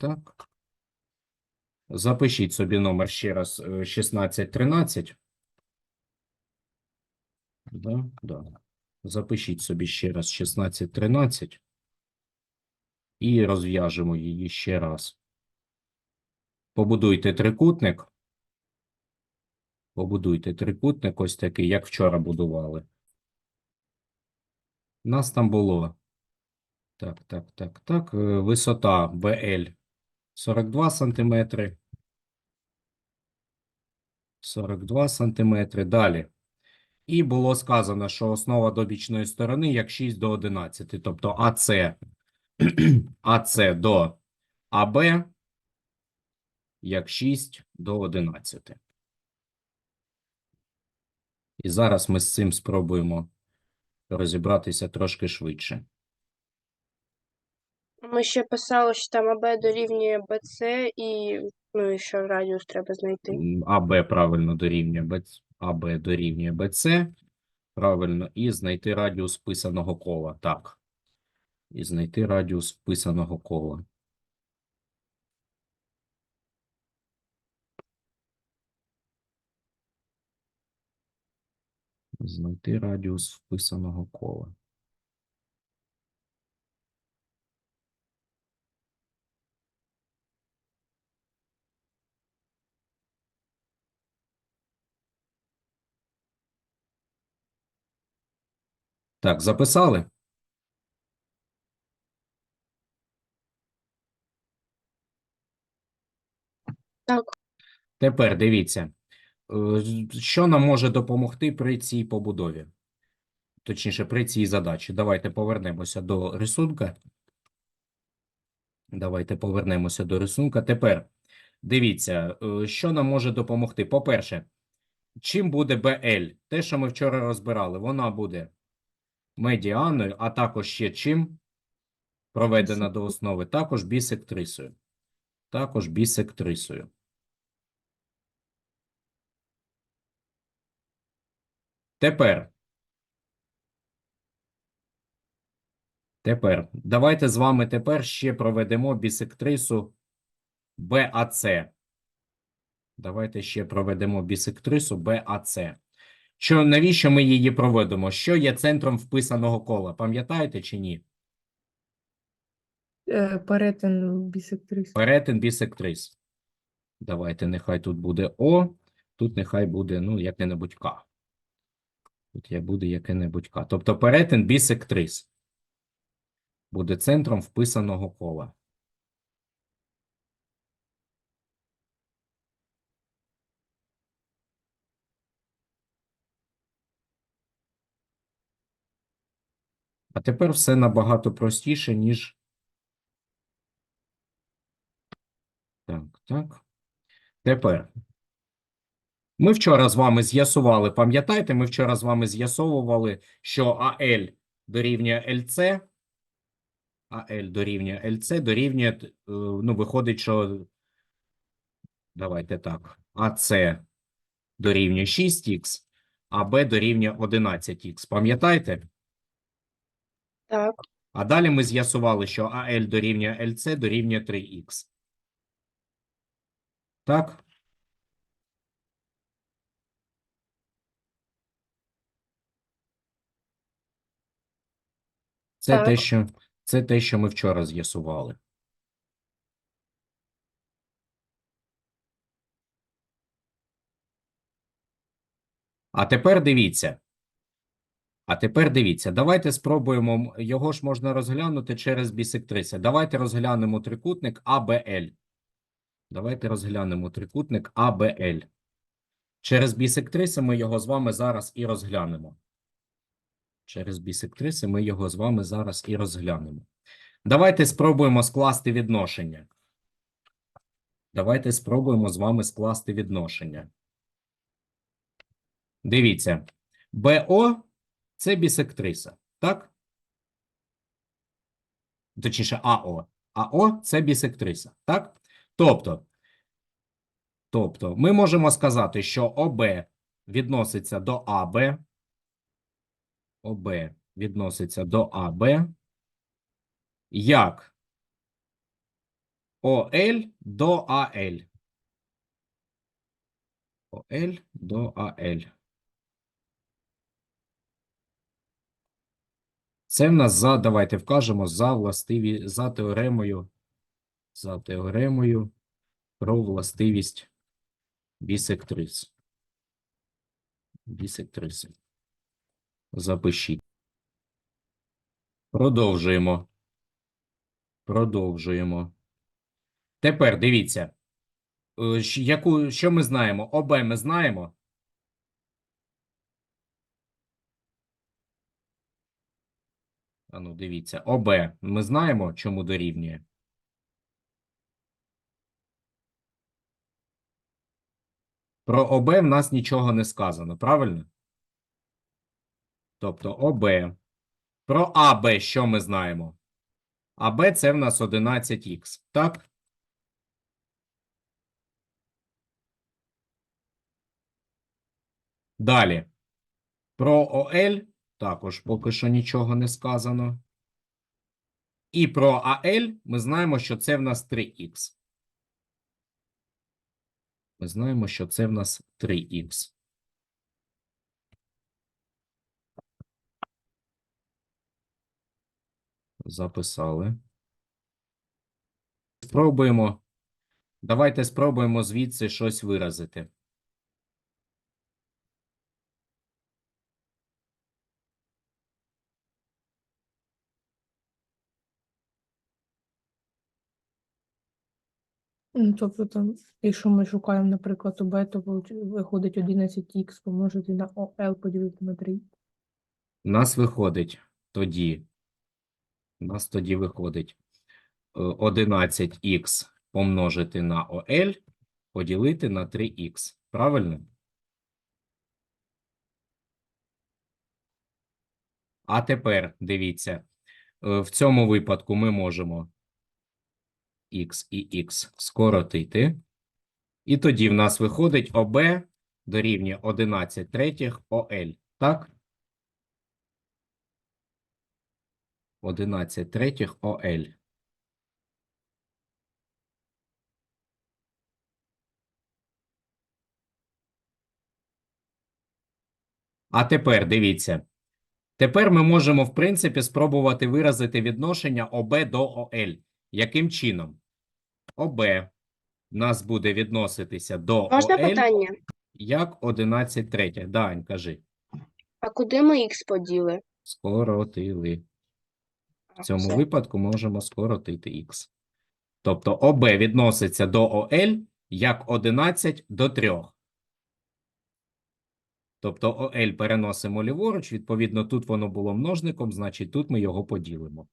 так. Запишіть собі номер ще раз е, 1613. Да, да. Запишіть собі ще раз 1613 і розв'яжемо її ще раз. Побудуйте трикутник. Побудуйте трикутник ось такий, як вчора будували. Нас там було. Так, так, так, так. е, Висота BL 42 сантиметри. 42 сантиметри. Далі. І було сказано, що основа добічної сторони як 6 до 11. Тобто АЦ, АЦ до АБ як 6 до 11. І зараз ми з цим спробуємо розібратися трошки швидше. Ми ще писали, що там АБ дорівнює БЦ і ну і що радіус треба знайти. АБ правильно дорівнює БЦ, АБ дорівнює БЦ. Правильно, і знайти радіус вписаного кола. Так. І знайти радіус вписаного кола. Знайти радіус вписаного кола. Так, записали? Так. Тепер дивіться, е, що нам може допомогти при цій побудові? Точніше, при цій задачі. Давайте повернемося до рисунка. Давайте повернемося до рисунка. Тепер дивіться, е, що нам може допомогти. По-перше, чим буде BL? Те, що ми вчора розбирали, вона буде медіаною, а також ще чим проведена до основи? Також бісектрисою. Також бісектрисою. Тепер. Тепер. Давайте з вами тепер ще проведемо бісектрису БАЦ. Давайте ще проведемо бісектрису БАЦ. Що, навіщо ми її проведемо? Що є центром вписаного кола? Пам'ятаєте чи ні? Е, Перетин бісектрис. Перетин бісектрис. Давайте, нехай тут буде О, тут нехай буде, ну, яке-небудь К. Тут я буде яке-небудь К. Тобто перетин бісектрис буде центром вписаного кола. А тепер все набагато простіше, ніж. Так, так. Тепер. Ми вчора з вами з'ясували, пам'ятаєте, ми вчора з вами з'ясовували, що АЛ дорівнює ЛЦ, АЛ дорівнює ЛЦ, дорівнює, е, ну, виходить, що, давайте так, АЦ дорівнює 6х, а Б дорівнює 11х. Пам'ятаєте? Так, А далі ми з'ясували, що АЛ дорівнює ЛЦ дорівнює 3х. Так? Це те, що, це те, що ми вчора з'ясували. А тепер дивіться. А тепер дивіться, давайте спробуємо, його ж можна розглянути через бісектриси. Давайте розглянемо трикутник АБЛ. Давайте розглянемо трикутник АБЛ. Через бісектриси ми його з вами зараз і розглянемо. Через бісектриси ми його з вами зараз і розглянемо. Давайте спробуємо скласти відношення. Давайте спробуємо з вами скласти відношення. Дивіться, БО це бісектриса, так? Точніше, АО. АО це бісектриса, так? Тобто, тобто, ми можемо сказати, що ОБ відноситься до АБ, ОБ відноситься до АБ, як ОЛ до АЛ. ОЛ до АЛ. Це в нас за, давайте вкажемо, за властиві, за теоремою, за теоремою про властивість бісектрис. Бісектриси. Запишіть. Продовжуємо. Продовжуємо. Тепер дивіться. Е, що ми знаємо? ОБ ми знаємо. А ну, дивіться. ОБ ми знаємо, чому дорівнює. Про ОБ в нас нічого не сказано, правильно? Тобто ОБ. Про АБ що ми знаємо? АБ це в нас 11х, так? Далі. Про ОЛ також поки що нічого не сказано. І про АЛ ми знаємо, що це в нас 3х. Ми знаємо, що це в нас 3х. Записали. Спробуємо. Давайте спробуємо звідси щось виразити. Ну, тобто там, якщо ми шукаємо, наприклад, ОБ, то виходить 11х помножити на ОЛ поділити на 3. У нас виходить тоді. У нас тоді виходить е, 11х помножити на ОЛ поділити на 3х. Правильно? А тепер дивіться, е, в цьому випадку ми можемо х і х скоротити. І тоді в нас виходить ОБ дорівнює 11 третіх ОЛ. Так? 11 третіх ОЛ. А тепер дивіться. Тепер ми можемо, в принципі, спробувати виразити відношення ОБ до ОЛ. Яким чином? ОБ нас буде відноситися до Можна ОЛ питання? як 11 третіх. Дань, кажи. А куди ми х поділи? Скоротили. В цьому все. випадку можемо скоротити х. Тобто ОБ відноситься до ОЛ як 11 до 3. Тобто ОЛ переносимо ліворуч, відповідно, тут воно було множником, значить тут ми його поділимо.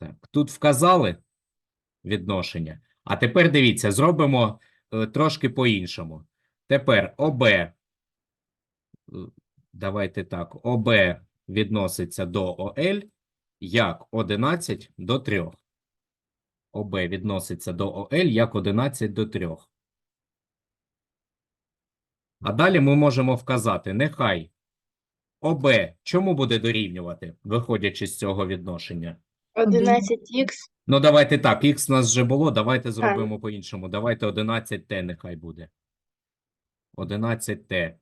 Так, тут вказали відношення. А тепер дивіться, зробимо е, трошки по-іншому. Тепер ОБ, е, давайте так, ОБ відноситься до ОЛ як 11 до 3. ОБ відноситься до ОЛ як 11 до 3. А далі ми можемо вказати, нехай ОБ чому буде дорівнювати, виходячи з цього відношення? 11х. Ну, давайте так, х у нас вже було, давайте зробимо по-іншому. Давайте 11t нехай буде. 11t.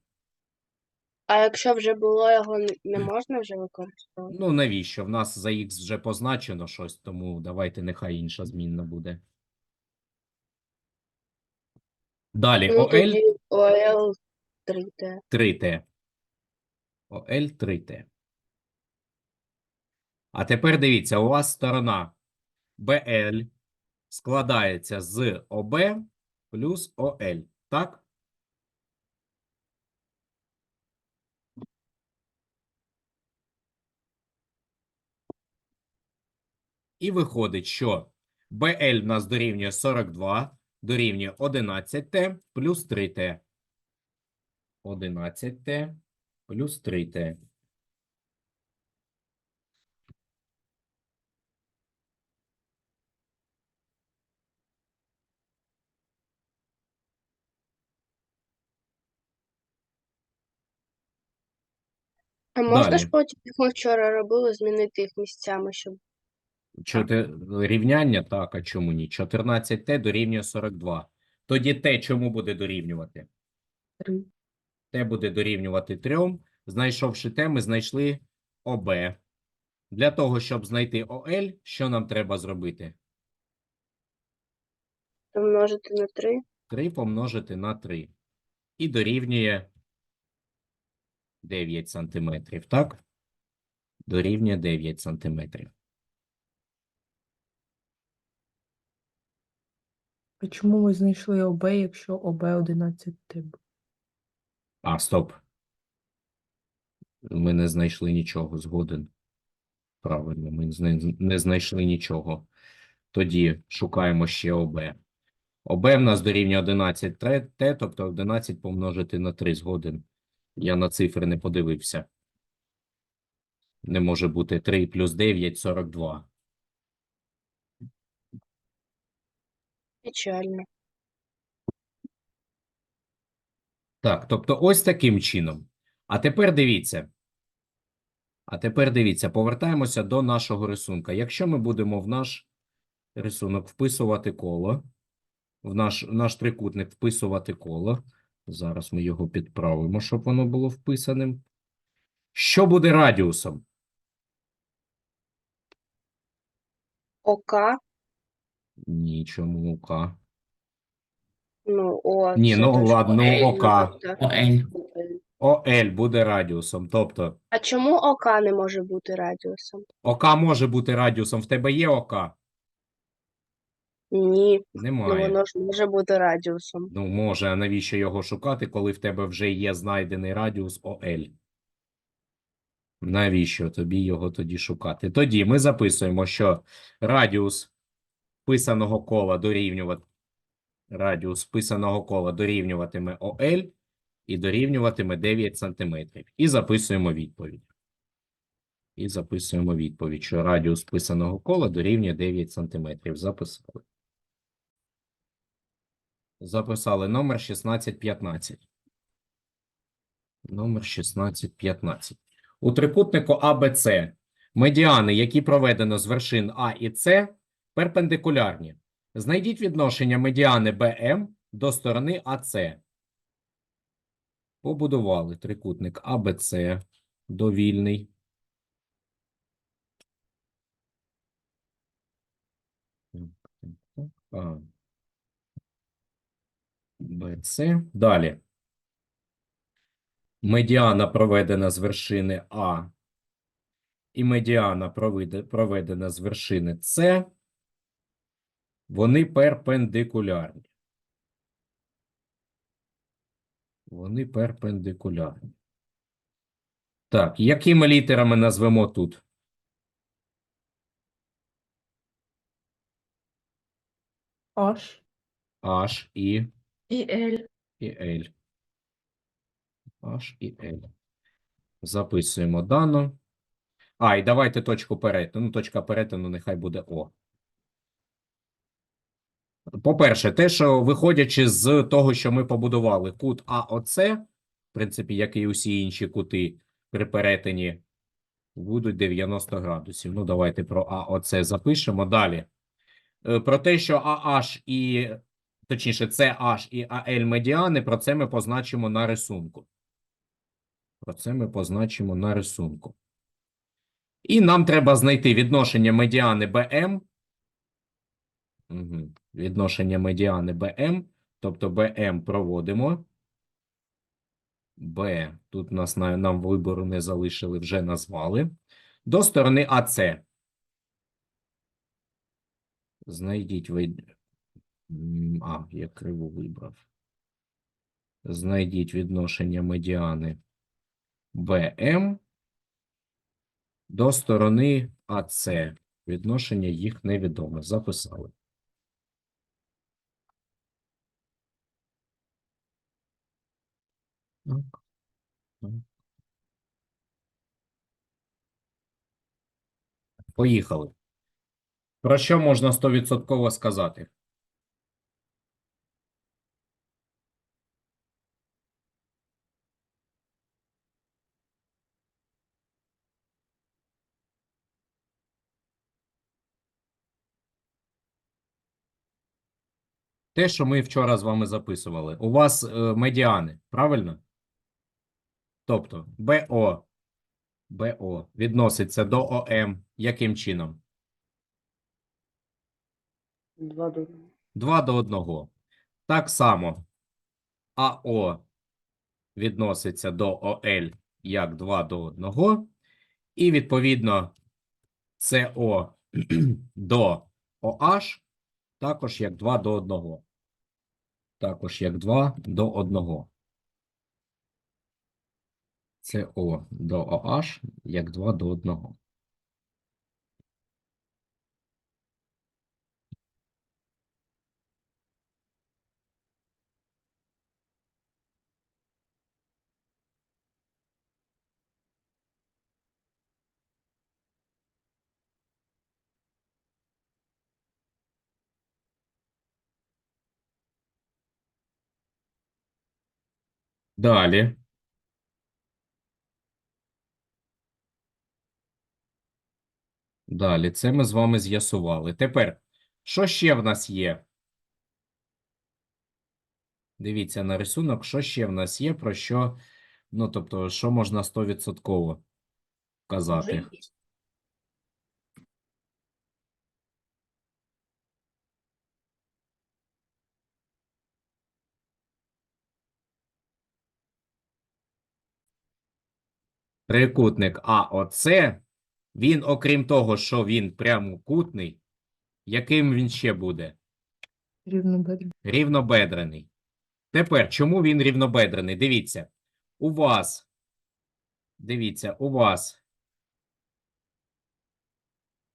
А якщо вже було, його не можна вже використовувати? Ну, навіщо? В нас за х вже позначено щось, тому давайте нехай інша змінна буде. Далі, Ну, ОЛ тоді ОЛ 3Т. 3t. ОЛ 3t. А тепер дивіться, у вас сторона BL складається з ОБ плюс ОЛ. Так? І виходить, що BL в нас дорівнює 42, дорівнює 11t плюс 3t. 11t плюс 3t. А можна ж Далі. потім, як ми вчора робили, змінити їх місцями, щоб Чотир... Рівняння, так, а чому ні? 14t дорівнює 42. Тоді t чому буде дорівнювати? 3. t буде дорівнювати 3. Знайшовши t, ми знайшли ОБ. Для того, щоб знайти ОЛ, що нам треба зробити? помножити на 3. 3 помножити на 3. І дорівнює 9 сантиметрів, так? Дорівнює 9 сантиметрів. А чому ми знайшли ОБ, якщо ОБ 11 тип? А, стоп. Ми не знайшли нічого, згоден. Правильно, ми не знайшли нічого. Тоді шукаємо ще ОБ. ОБ в нас дорівнює 11 Т, тобто 11 помножити на 3 згоден. Я на цифри не подивився. Не може бути 3 плюс 9 – 42. Печально. Так, тобто ось таким чином. А тепер дивіться. А тепер дивіться, повертаємося до нашого рисунка. Якщо ми будемо в наш рисунок вписувати коло, в наш, в наш трикутник вписувати коло, зараз ми його підправимо, щоб воно було вписаним. Що буде радіусом? ОК, Ні, чому ОК? ну, О, Ні, це ну, точно ладно, L, ОК. тобто. ОЛ. ОЛ буде радіусом. Тобто А чому ОК не може бути радіусом? ОК може бути радіусом. В тебе є ОК? Ні, ну Немає. воно ж може бути радіусом. Ну, може, а навіщо його шукати, коли в тебе вже є знайдений радіус ОЛ? Навіщо тобі його тоді шукати? Тоді ми записуємо, що радіус вписаного кола дорівнювати радіус вписаного кола дорівнюватиме ОЛ і дорівнюватиме 9 см. І записуємо відповідь. І записуємо відповідь, що радіус вписаного кола дорівнює 9 см. Записали. Записали номер 1615. Номер 1615. У трикутнику АБЦ медіани, які проведено з вершин А і С, перпендикулярні. Знайдіть відношення медіани БМ до сторони АЦ. Побудували трикутник АБЦ довільний. А. БЦ. Далі. Медіана проведена з вершини А і медіана проведена з вершини С. Вони перпендикулярні. Вони перпендикулярні. Так, якими літерами назвемо тут? H H і і L. і L. H і L. Записуємо дано. А, і давайте точку перетину. Ну, точка перетину нехай буде О. По-перше, те, що виходячи з того, що ми побудували кут АОЦ, в принципі, як і усі інші кути при перетині, будуть 90 градусів. Ну, давайте про АОЦ запишемо. Далі. Е, Про те, що АH і точніше, CH і AL медіани, про це ми позначимо на рисунку. Про це ми позначимо на рисунку. І нам треба знайти відношення медіани BM. Угу. Відношення медіани BM. Тобто BM проводимо. B. Тут нас на, нам вибору не залишили, вже назвали. До сторони АЦ. Знайдіть А, я криву вибрав. Знайдіть відношення медіани БМ до сторони АЦ. Відношення їх невідоме. Записали. Так. Так. Поїхали. Про що можна 100% сказати? Те, що ми вчора з вами записували. У вас е, медіани, правильно? Тобто БО, БО відноситься до ОМ яким чином? 2 до 1. 2 до 1. Так само АО відноситься до ОЛ як 2 до 1. І відповідно СО до OH також як 2 до 1. Також як 2 до 1. О до OH як 2 до 1. Далі. Далі, це ми з вами з'ясували. Тепер, що ще в нас є? Дивіться на рисунок, що ще в нас є, про що, ну, тобто, що можна 100% казати. Трикутник АОЦ, він, окрім того, що він прямокутний, яким він ще буде? Рівнобедрений. Рівнобедрений. Тепер, чому він рівнобедрений? Дивіться, у вас, дивіться, у вас,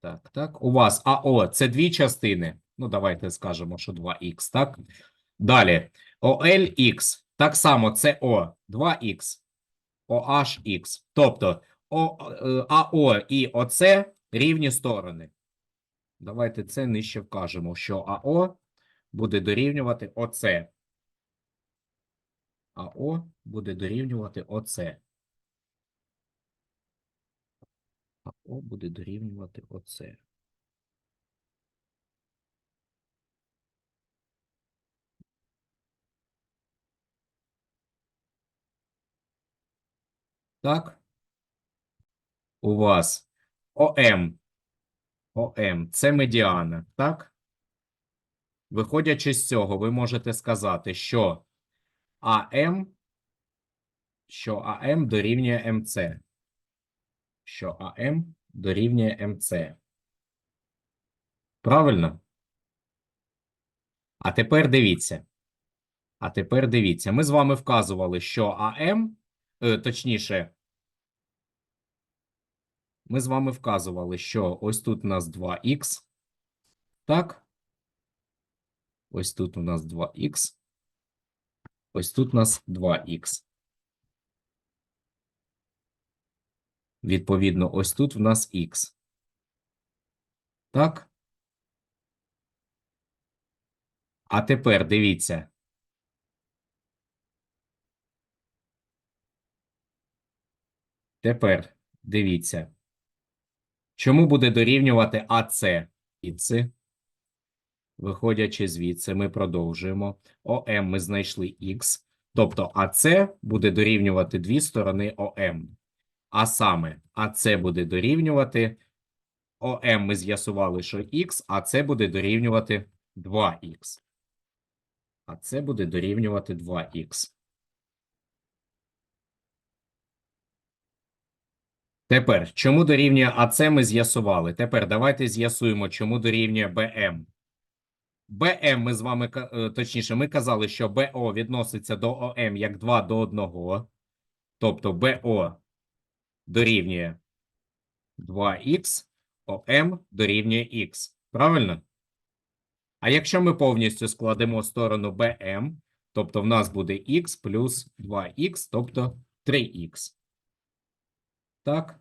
так, так, у вас АО це дві частини. Ну, давайте скажемо, що 2х, так? Далі, OLX, так само це О, 2х, OHX. Тобто, е, АО і ОЦ рівні сторони. Давайте це нижче вкажемо, що АО буде дорівнювати ОЦ. АО буде дорівнювати ОЦ. АО буде дорівнювати ОЦ. Так? У вас ОМ. ОМ це медіана, так? Виходячи з цього, ви можете сказати, що АМ, що АМ дорівнює МЦ. Що АМ дорівнює МЦ. Правильно? А тепер дивіться. А тепер дивіться. Ми з вами вказували, що АМ, точніше, ми з вами вказували, що ось тут у нас 2х. Так? Ось тут у нас 2х. Ось тут у нас 2х. Відповідно, ось тут в нас х. Так? А тепер дивіться. Тепер дивіться. Чому буде дорівнювати АЦ? І це. Виходячи звідси, ми продовжуємо. ОМ ми знайшли Х. Тобто АЦ буде дорівнювати дві сторони ОМ. А саме АЦ буде дорівнювати ОМ ми з'ясували, що Х, а це буде дорівнювати 2х. А це буде дорівнювати 2х. Тепер, чому дорівнює АЦ ми з'ясували. Тепер давайте з'ясуємо, чому дорівнює БМ. БМ ми з вами, е, точніше, ми казали, що БО відноситься до ОМ як 2 до 1. Тобто БО дорівнює 2х, ОМ дорівнює х. Правильно? А якщо ми повністю складемо сторону БМ, тобто в нас буде х плюс 2х, тобто 3х. Так?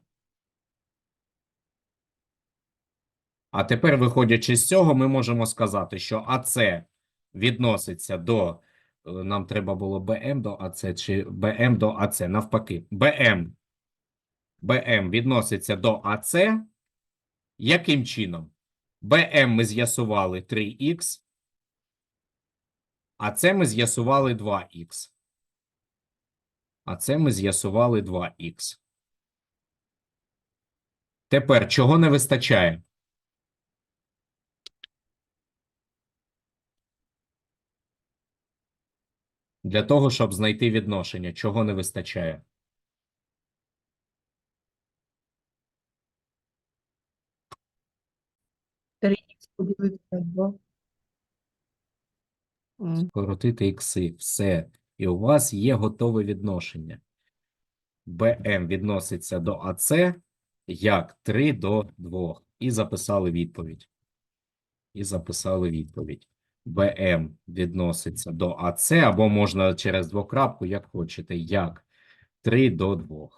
А тепер, виходячи з цього, ми можемо сказати, що АЦ відноситься до, е, нам треба було БМ до АЦ чи БМ до АЦ, навпаки. БМ, БМ відноситься до АЦ. Яким чином? БМ ми з'ясували 3х. А це ми з'ясували 2х. А це ми з'ясували 2х. Тепер чого не вистачає? Для того, щоб знайти відношення, чого не вистачає? 3х поділити на 2. Скоротити ікси. Все. І у вас є готове відношення. БМ відноситься до АЦ як 3 до 2. І записали відповідь. І записали відповідь. БМ відноситься до АЦ, або можна через двокрапку, як хочете, як 3 до 2.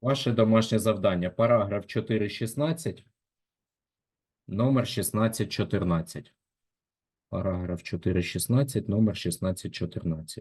Ваше домашнє завдання. Параграф 4.16, номер 16.14. Параграф 4.16, номер 16.14.